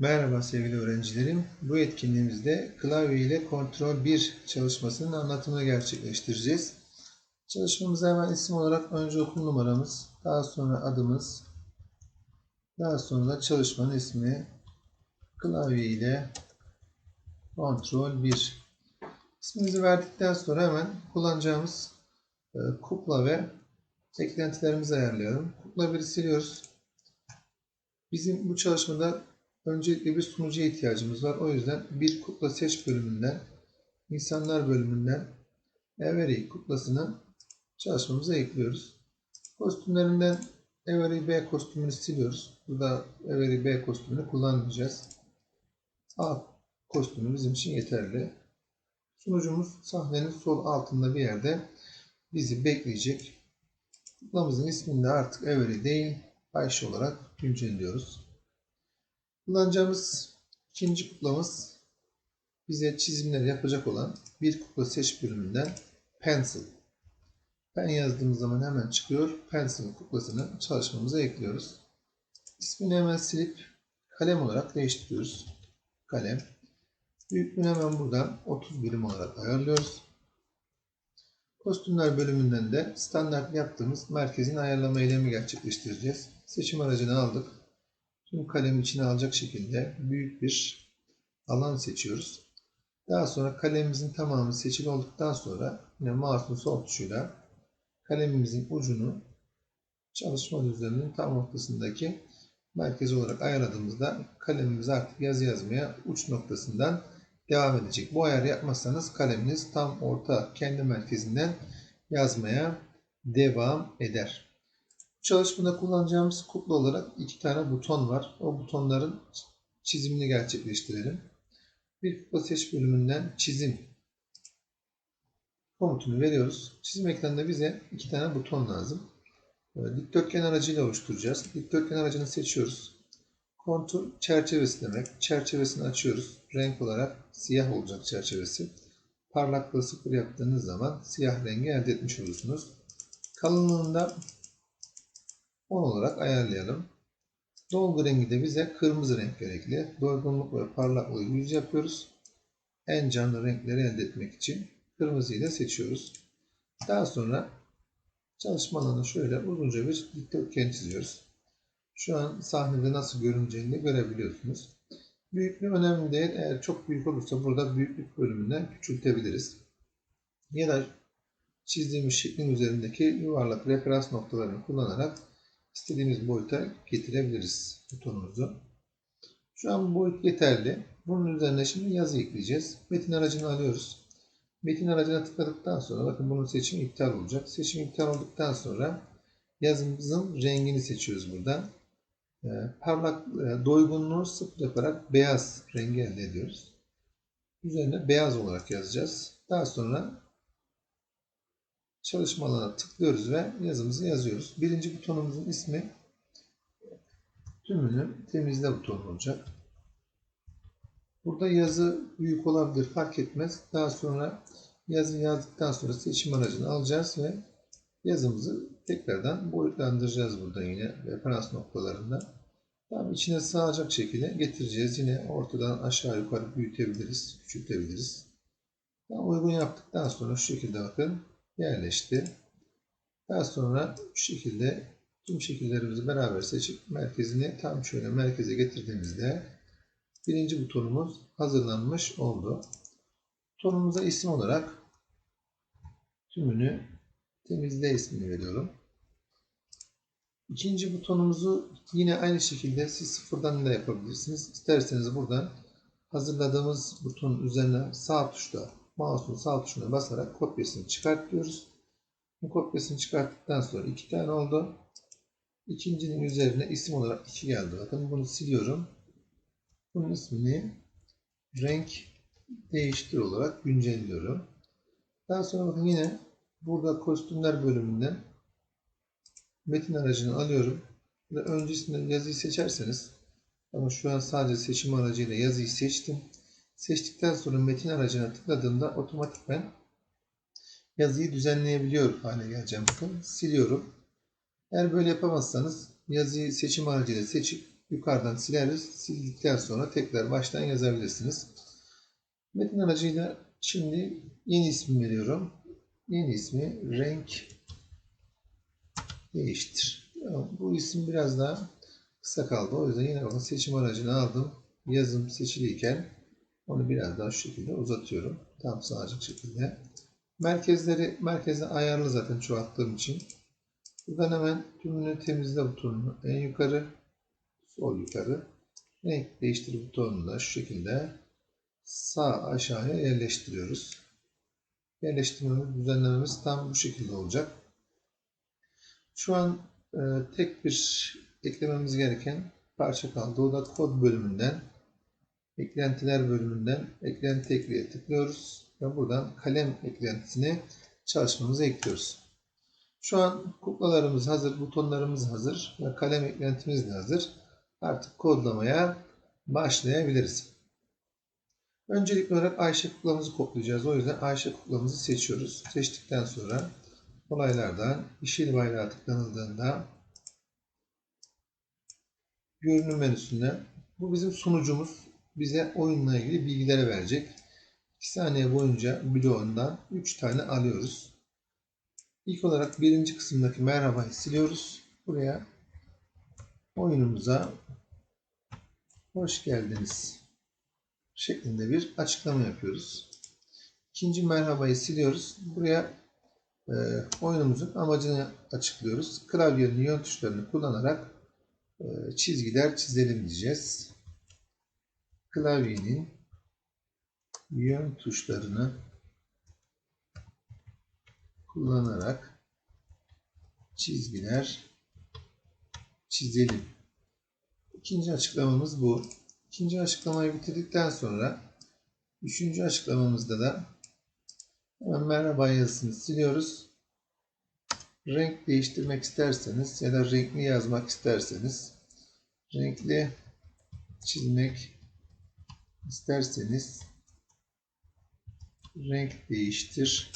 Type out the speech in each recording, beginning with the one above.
Merhaba sevgili öğrencilerim. Bu etkinliğimizde klavye ile kontrol 1 çalışmasının anlatımını gerçekleştireceğiz. Çalışmamıza hemen isim olarak önce okul numaramız, daha sonra adımız, daha sonra da çalışmanın ismi klavye ile kontrol 1. İsmimizi verdikten sonra hemen kullanacağımız e, kukla ve eklentilerimizi ayarlayalım. Kukla 1'i siliyoruz. Bizim bu çalışmada öncelikle bir sunucuya ihtiyacımız var. O yüzden bir kukla seç bölümünden, insanlar bölümünden Every kuklasını çalışmamıza ekliyoruz. Kostümlerinden Every B kostümünü siliyoruz. Burada Every B kostümünü kullanmayacağız. A kostümü bizim için yeterli. Sunucumuz sahnenin sol altında bir yerde bizi bekleyecek. Kuklamızın ismini de artık Every değil, Ayşe olarak güncelliyoruz. Kullanacağımız ikinci kuklamız bize çizimleri yapacak olan bir kukla seç bölümünden Pencil. Ben yazdığımız zaman hemen çıkıyor. Pencil kuklasını çalışmamıza ekliyoruz. İsmini hemen silip kalem olarak değiştiriyoruz. Kalem. Büyüklüğünü hemen buradan 30 birim olarak ayarlıyoruz. Kostümler bölümünden de standart yaptığımız merkezin ayarlama eylemi gerçekleştireceğiz. Seçim aracını aldık. Tüm kalemi içine alacak şekilde büyük bir alan seçiyoruz. Daha sonra kalemimizin tamamı seçili olduktan sonra yine mouse'un sol tuşuyla kalemimizin ucunu çalışma düzleminin tam ortasındaki merkez olarak ayarladığımızda kalemimiz artık yazı yazmaya uç noktasından devam edecek. Bu ayarı yapmazsanız kaleminiz tam orta kendi merkezinden yazmaya devam eder. Bu çalışmada kullanacağımız kukla olarak iki tane buton var. O butonların çizimini gerçekleştirelim. Bir kukla seç bölümünden çizim komutunu veriyoruz. Çizim ekranında bize iki tane buton lazım. Dikdörtgen aracıyla oluşturacağız. Dikdörtgen aracını seçiyoruz. Kontur çerçevesi demek. Çerçevesini açıyoruz. Renk olarak siyah olacak çerçevesi. Parlaklığı sıfır yaptığınız zaman siyah rengi elde etmiş olursunuz. Kalınlığında 10 olarak ayarlayalım. Dolgu rengi de bize kırmızı renk gerekli. Doygunluk ve parlaklığı 100 yapıyoruz. En canlı renkleri elde etmek için kırmızıyı da seçiyoruz. Daha sonra çalışma alanı şöyle uzunca bir dikdörtgen çiziyoruz. Şu an sahnede nasıl görüneceğini görebiliyorsunuz. Büyüklüğü önemli değil. Eğer çok büyük olursa burada büyüklük bölümünden küçültebiliriz. Ya da çizdiğimiz şeklin üzerindeki yuvarlak referans noktalarını kullanarak istediğimiz boyuta getirebiliriz butonumuzu. Şu an bu boyut yeterli. Bunun üzerine şimdi yazı ekleyeceğiz. Metin aracını alıyoruz. Metin aracına tıkladıktan sonra bakın bunun seçimi iptal olacak. Seçim iptal olduktan sonra yazımızın rengini seçiyoruz burada. Ee, parlak e, doygunluğu sıfır yaparak beyaz rengi elde ediyoruz. Üzerine beyaz olarak yazacağız. Daha sonra çalışma alanına tıklıyoruz ve yazımızı yazıyoruz. Birinci butonumuzun ismi tümünü temizle butonu olacak. Burada yazı büyük olabilir fark etmez. Daha sonra yazı yazdıktan sonra seçim aracını alacağız ve yazımızı tekrardan boyutlandıracağız burada yine referans noktalarında. Tam içine sığacak şekilde getireceğiz. Yine ortadan aşağı yukarı büyütebiliriz, küçültebiliriz. Tam uygun yaptıktan sonra şu şekilde bakın yerleşti. Daha sonra şu şekilde tüm şekillerimizi beraber seçip merkezini tam şöyle merkeze getirdiğimizde birinci butonumuz hazırlanmış oldu. Butonumuza isim olarak tümünü temizle ismini veriyorum. İkinci butonumuzu yine aynı şekilde siz sıfırdan da yapabilirsiniz. İsterseniz buradan hazırladığımız butonun üzerine sağ tuşla mouse'un sağ tuşuna basarak kopyasını çıkartıyoruz. Bu kopyasını çıkarttıktan sonra iki tane oldu. İkincinin üzerine isim olarak iki geldi. Bakın bunu siliyorum. Bunun ismini renk değiştir olarak güncelliyorum. Daha sonra bakın yine burada kostümler bölümünden metin aracını alıyorum. Ve öncesinde yazıyı seçerseniz ama şu an sadece seçim aracıyla yazıyı seçtim. Seçtikten sonra metin aracına tıkladığımda otomatikmen yazıyı düzenleyebiliyor hale geleceğim. Bakın siliyorum. Eğer böyle yapamazsanız yazıyı seçim aracıyla seçip yukarıdan sileriz. Sildikten sonra tekrar baştan yazabilirsiniz. Metin aracıyla şimdi yeni isim veriyorum. Yeni ismi renk değiştir. Bu isim biraz daha kısa kaldı. O yüzden yine bakın seçim aracını aldım. Yazım seçiliyken onu biraz daha şu şekilde uzatıyorum. Tam sağcık şekilde. Merkezleri merkeze ayarlı zaten çoğalttığım için. Buradan hemen tümünü temizle butonunu en yukarı, sol yukarı. Renk değiştir butonunu da şu şekilde sağ aşağıya yerleştiriyoruz. Yerleştirmemiz, düzenlememiz tam bu şekilde olacak. Şu an e, tek bir eklememiz gereken parça kaldı. O da kod bölümünden, eklentiler bölümünden eklenti ekleye tıklıyoruz ve buradan kalem eklentisini çalışmamıza ekliyoruz. Şu an kuklalarımız hazır, butonlarımız hazır ve kalem eklentimiz de hazır. Artık kodlamaya başlayabiliriz. Öncelikli olarak Ayşe kuklamızı kodlayacağız. O yüzden Ayşe kuklamızı seçiyoruz. Seçtikten sonra olaylardan yeşil bayrağı tıklanıldığında görünüm menüsünden bu bizim sunucumuz bize oyunla ilgili bilgileri verecek. 2 saniye boyunca bloğundan 3 tane alıyoruz. İlk olarak birinci kısımdaki merhabayı siliyoruz. Buraya oyunumuza hoş geldiniz şeklinde bir açıklama yapıyoruz. İkinci merhabayı siliyoruz. Buraya e, oyunumuzun amacını açıklıyoruz. Klavyenin yön tuşlarını kullanarak e, çizgiler çizelim diyeceğiz. Klavyenin yön tuşlarını kullanarak çizgiler çizelim. İkinci açıklamamız bu. İkinci açıklamayı bitirdikten sonra üçüncü açıklamamızda da hemen merhaba yazısını siliyoruz. Renk değiştirmek isterseniz ya da renkli yazmak isterseniz renkli çizmek isterseniz renk değiştir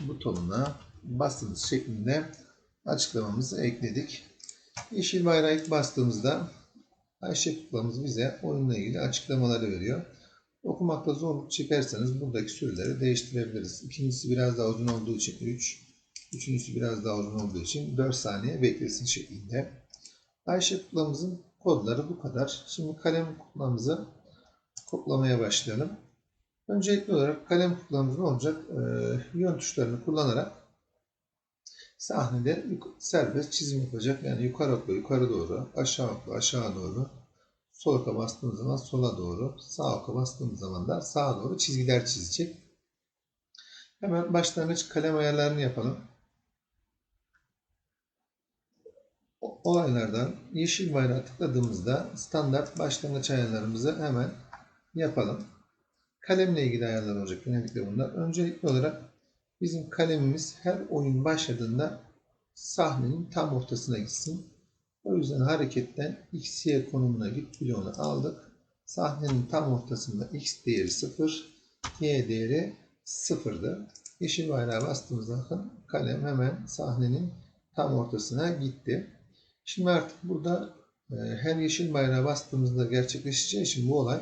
butonuna basınız şeklinde açıklamamızı ekledik. Yeşil bayrağı ilk bastığımızda Ayşe kuklamız bize oyunla ilgili açıklamaları veriyor. Okumakta zorluk çekerseniz buradaki süreleri değiştirebiliriz. İkincisi biraz daha uzun olduğu için 3, üçüncüsü biraz daha uzun olduğu için 4 saniye beklesin şeklinde. Ayşe kuklamızın kodları bu kadar. Şimdi kalem kuklamızı kodlamaya başlayalım. Öncelikli olarak kalem kuklamız ne olacak? Ee, yön tuşlarını kullanarak sahnede serbest çizim yapacak. Yani yukarı okla yukarı doğru, aşağı okla aşağı doğru, sol oka bastığımız zaman sola doğru, sağ oka bastığımız zaman da sağa doğru çizgiler çizecek. Hemen başlangıç kalem ayarlarını yapalım. Olaylardan yeşil bayrağı tıkladığımızda standart başlangıç ayarlarımızı hemen yapalım. Kalemle ilgili ayarlar olacak genellikle bunlar. Öncelikli olarak bizim kalemimiz her oyun başladığında sahnenin tam ortasına gitsin. O yüzden hareketten x, y konumuna git bloğunu aldık. Sahnenin tam ortasında x değeri 0, y değeri 0'dı. Yeşil bayrağı bastığımızda kalem hemen sahnenin tam ortasına gitti. Şimdi artık burada e, her yeşil bayrağı bastığımızda gerçekleşeceği için bu olay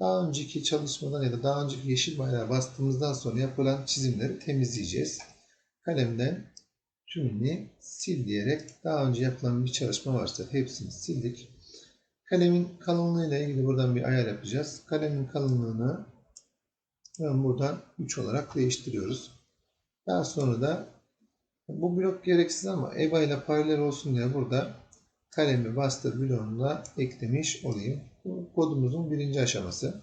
daha önceki çalışmadan ya da daha önceki yeşil bayrağı bastığımızdan sonra yapılan çizimleri temizleyeceğiz. Kalemden tümünü sil diyerek daha önce yapılan bir çalışma varsa hepsini sildik. Kalemin kalınlığı ile ilgili buradan bir ayar yapacağız. Kalemin kalınlığını buradan 3 olarak değiştiriyoruz. Daha sonra da bu blok gereksiz ama EBA ile paralel olsun diye burada kalemi bastır bloğunu eklemiş olayım. Bu kodumuzun birinci aşaması.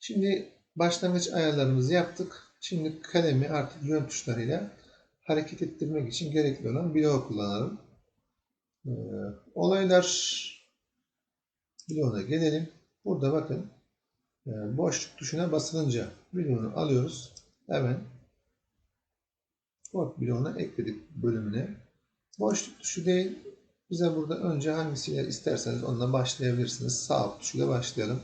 Şimdi başlangıç ayarlarımızı yaptık. Şimdi kalemi artık yön tuşlarıyla hareket ettirmek için gerekli olan bloğu kullanalım. Ee, olaylar bloğuna gelelim. Burada bakın e, boşluk tuşuna basılınca bloğunu alıyoruz. Hemen kod bloğuna ekledik bölümüne. Boşluk tuşu değil. Bize burada önce hangisiyle isterseniz onunla başlayabilirsiniz. Sağ alt tuşuyla başlayalım.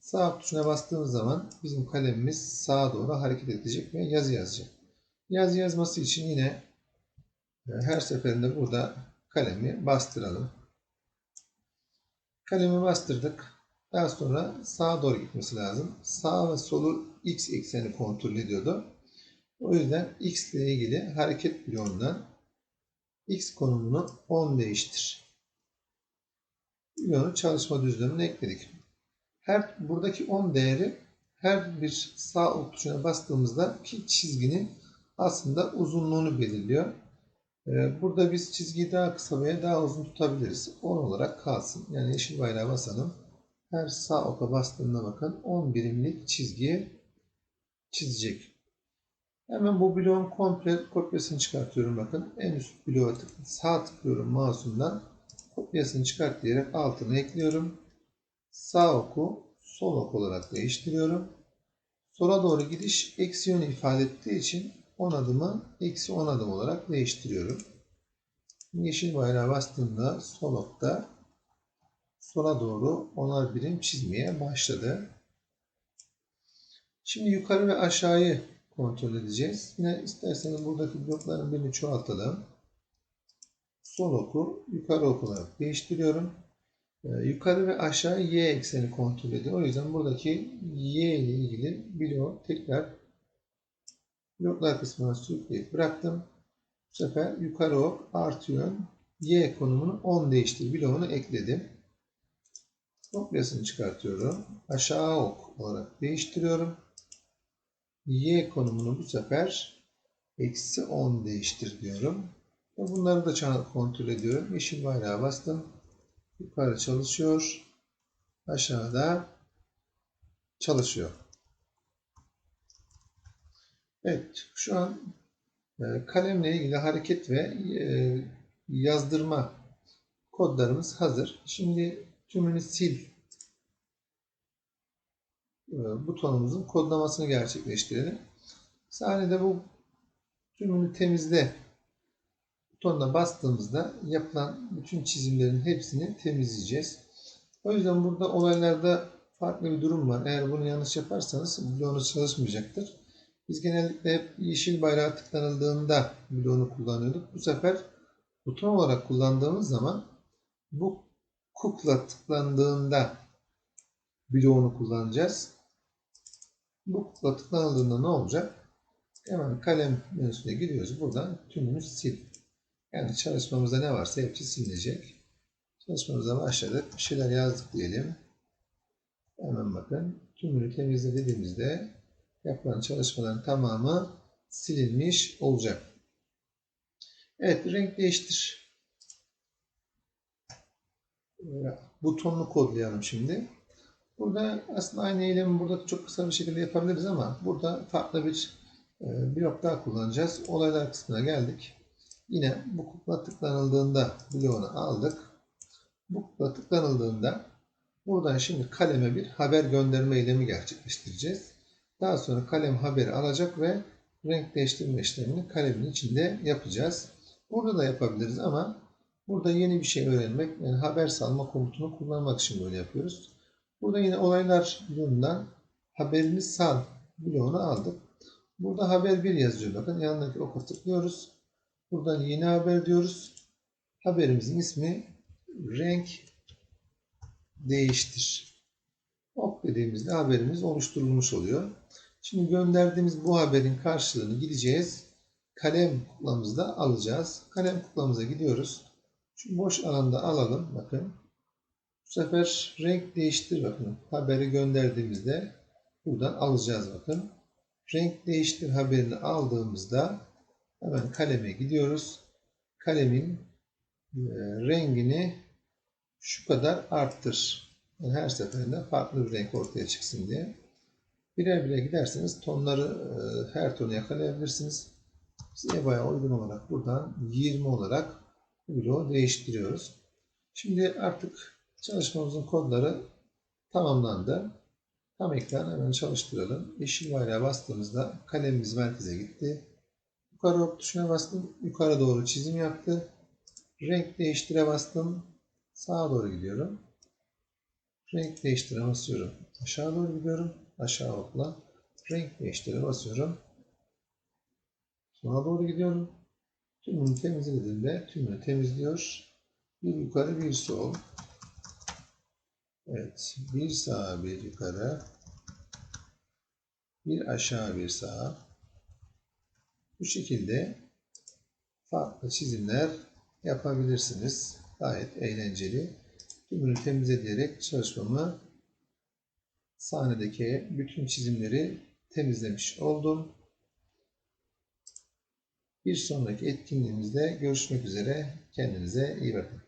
Sağ tuşuna bastığımız zaman bizim kalemimiz sağa doğru hareket edecek ve yazı yazacak. Yazı yazması için yine e, her seferinde burada kalemi bastıralım. Kalemi bastırdık. Daha sonra sağa doğru gitmesi lazım. Sağ ve solu x ekseni kontrol ediyordu. O yüzden x ile ilgili hareket bloğundan x konumunu 10 değiştir. Bloğunu çalışma düzlemine ekledik. Her buradaki 10 değeri her bir sağ ok tuşuna bastığımızda ki çizginin aslında uzunluğunu belirliyor. Ee, burada biz çizgiyi daha kısa veya daha uzun tutabiliriz. 10 olarak kalsın. Yani yeşil bayrağı basalım. Her sağ oka bastığında bakın 10 birimlik çizgiyi çizecek. Hemen bu bloğun komple kopyasını çıkartıyorum bakın. En üst bloğa tık, sağ tıklıyorum mouse'umdan. Kopyasını çıkart diyerek altına ekliyorum. Sağ oku sol ok olarak değiştiriyorum. Sola doğru gidiş eksi yönü ifade ettiği için 10 adımı eksi 10 adım olarak değiştiriyorum. Yeşil bayrağı bastığımda sol okta sola doğru onar birim çizmeye başladı. Şimdi yukarı ve aşağıyı kontrol edeceğiz. Yine isterseniz buradaki blokların birini çoğaltalım. Sol oku yukarı ok olarak değiştiriyorum. Ee, yukarı ve aşağı y ekseni kontrol ediyor. O yüzden buradaki y ile ilgili bloğu tekrar bloklar kısmına sürükleyip bıraktım. Bu sefer yukarı ok artı yön y konumunu 10 değiştir bloğunu ekledim. Kopyasını çıkartıyorum. Aşağı ok olarak değiştiriyorum. Y konumunu bu sefer eksi 10 değiştir diyorum. Ve bunları da kontrol ediyorum. Yeşil bayrağı bastım. Yukarı çalışıyor. Aşağıda çalışıyor. Evet, şu an e, kalemle ilgili hareket ve e, yazdırma kodlarımız hazır. Şimdi tümünü sil butonumuzun kodlamasını gerçekleştirelim. Sahnede bu tümünü temizle butonuna bastığımızda yapılan bütün çizimlerin hepsini temizleyeceğiz. O yüzden burada olaylarda farklı bir durum var. Eğer bunu yanlış yaparsanız bloğunuz çalışmayacaktır. Biz genellikle hep yeşil bayrağı tıklanıldığında bloğunu kullanıyorduk. Bu sefer buton olarak kullandığımız zaman bu kukla tıklandığında bloğunu kullanacağız. Bu kukla tıklanıldığında ne olacak? Hemen kalem menüsüne gidiyoruz. Buradan tümünü sil. Yani çalışmamızda ne varsa hepsi silinecek. Çalışmamıza başladık. Bir şeyler yazdık diyelim. Hemen bakın. Tümünü temizle dediğimizde yapılan çalışmaların tamamı silinmiş olacak. Evet renk değiştir. Butonunu kodlayalım şimdi. Burada aslında aynı eylemi burada çok kısa bir şekilde yapabiliriz ama burada farklı bir e, blok daha kullanacağız. Olaylar kısmına geldik. Yine bu kukla tıklanıldığında bloğunu aldık. Bu kukla tıklanıldığında buradan şimdi kaleme bir haber gönderme eylemi gerçekleştireceğiz. Daha sonra kalem haberi alacak ve renk değiştirme işlemini kalemin içinde yapacağız. Burada da yapabiliriz ama burada yeni bir şey öğrenmek, yani haber salma komutunu kullanmak için böyle yapıyoruz. Burada yine olaylar bloğundan haberini sal bloğunu aldık. Burada haber 1 yazıyor bakın. Yanındaki oka tıklıyoruz. Buradan yeni haber diyoruz. Haberimizin ismi renk değiştir. Ok dediğimizde haberimiz oluşturulmuş oluyor. Şimdi gönderdiğimiz bu haberin karşılığını gideceğiz. Kalem kuklamızda alacağız. Kalem kuklamıza gidiyoruz. Şu boş alanda alalım. Bakın. Bu sefer renk değiştir bakın. Haberi gönderdiğimizde buradan alacağız bakın. Renk değiştir haberini aldığımızda hemen kaleme gidiyoruz. Kalemin e, rengini şu kadar arttır. Yani her seferinde farklı bir renk ortaya çıksın diye. Birer birer giderseniz tonları e, her tonu yakalayabilirsiniz. Biz EBA'ya uygun olarak buradan 20 olarak bloğu değiştiriyoruz. Şimdi artık çalışmamızın kodları tamamlandı. Tam ekran hemen çalıştıralım. Yeşil bayrağı bastığımızda kalemimiz merkeze gitti. Yukarı ok tuşuna bastım. Yukarı doğru çizim yaptı. Renk değiştire bastım. Sağa doğru gidiyorum. Renk değiştire basıyorum. Aşağı doğru gidiyorum. Aşağı okla. Renk değiştire basıyorum. Sola doğru gidiyorum. Tümünü temizlediğimde tümünü temizliyor. Bir yukarı bir sol. Evet. Bir sağa bir yukarı. Bir aşağı bir sağa. Bu şekilde farklı çizimler yapabilirsiniz. Gayet eğlenceli. Tümünü temizleyerek çalışmamı sahnedeki bütün çizimleri temizlemiş oldum. Bir sonraki etkinliğimizde görüşmek üzere. Kendinize iyi bakın.